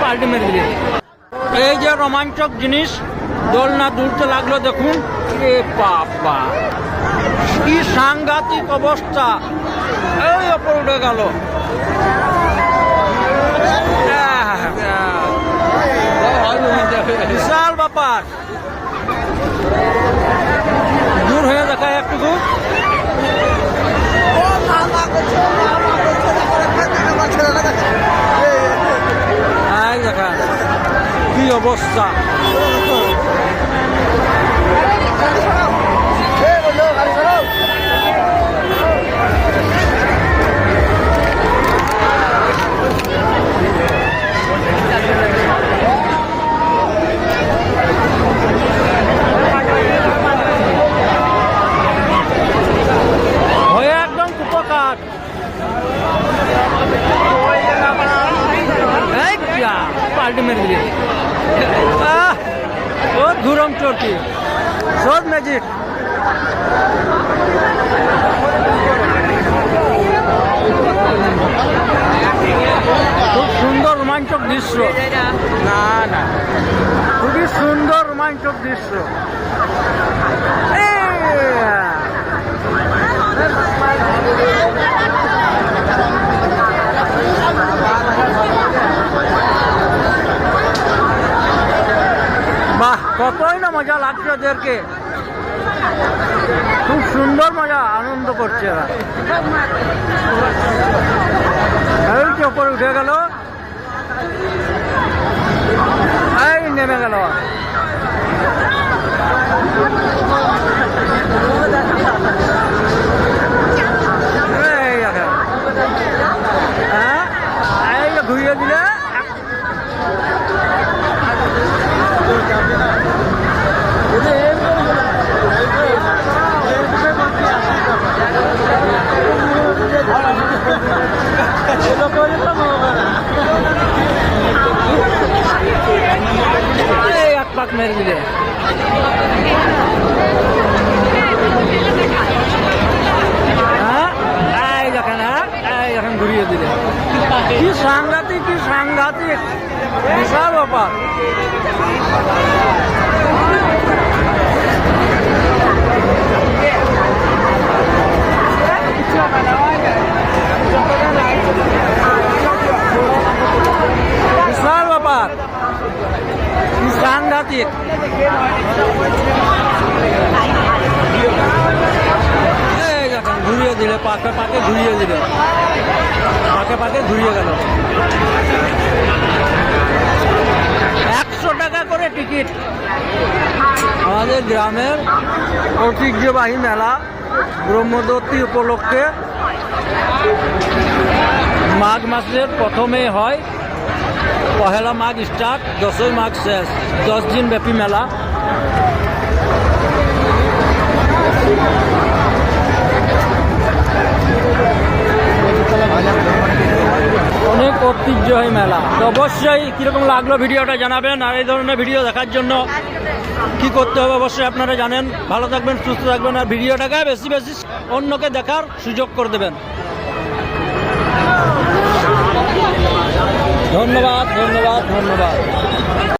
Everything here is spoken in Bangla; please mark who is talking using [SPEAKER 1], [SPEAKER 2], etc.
[SPEAKER 1] পাল্টি মেরে দিলে এই যে রোমাঞ্চক জিনিস দোলনা দুলতে লাগল দেখুন। এ বাবা, কি সাংঘাতিক অবস্থা। এই ওপর উঠে গেল আহ, আহ। বিশাল ব্যাপার দূর হয়ে দেখায় একটু দূর এই দেখা কি অবস্থা একদম কুপকার। এই যা, পাল্টি মেরে দিলে। ও ধুরম চটি। সব ম্যাজিক খুব সুন্দর রোমাঞ্চক দৃশ্য। না না। খুবই সুন্দর রোমাঞ্চক দৃশ্য এই, বাহ কতই না মজা লাগছে ওদেরকে। খুব সুন্দর মজা আনন্দ করছে এরা। ওপরে উঠে গেল এই নেমে গেল এই দেখেন। হ্যাঁ এই যে ঘুরিয়ে দিলে এই এক পাক মেরে দিলে হ্যাঁ? হ্যাঁ ঘুরিয়ে দিলে। কি সাংঘাতিক কি সাংঘাতিক। বিশাল ব্যাপার বিশাল ব্যাপার কি সাংঘাতিক এই দেখেন ঘুরিয়ে দিলে পাকে পাকে ঘুরিয়ে দিলে। পাকে পাকে ঘুরিয়ে গেল। একশো টাকা করে টিকিট। আমাদের গ্রামের ঐতিহ্যবাহী মেলা ব্রহ্মদত্তী উপলক্ষে মাঘ মাসের প্রথমে হয়। পহেলা মাঘ স্টার্ট দশই মাঘ শেষ। দশ দিন ব্যাপী মেলা। ঐতিহ্যবাহী মেলা। তো অবশ্যই কীরকম লাগল ভিডিওটা জানাবেন আর এই ধরনের ভিডিও দেখার জন্য কি করতে হবে অবশ্যই আপনারা জানেন। ভালো থাকবেন, সুস্থ থাকবেন আর ভিডিওটাকে বেশি বেশি অন্যকে দেখার সুযোগ করে দেবেন। ধন্যবাদ ধন্যবাদ ধন্যবাদ।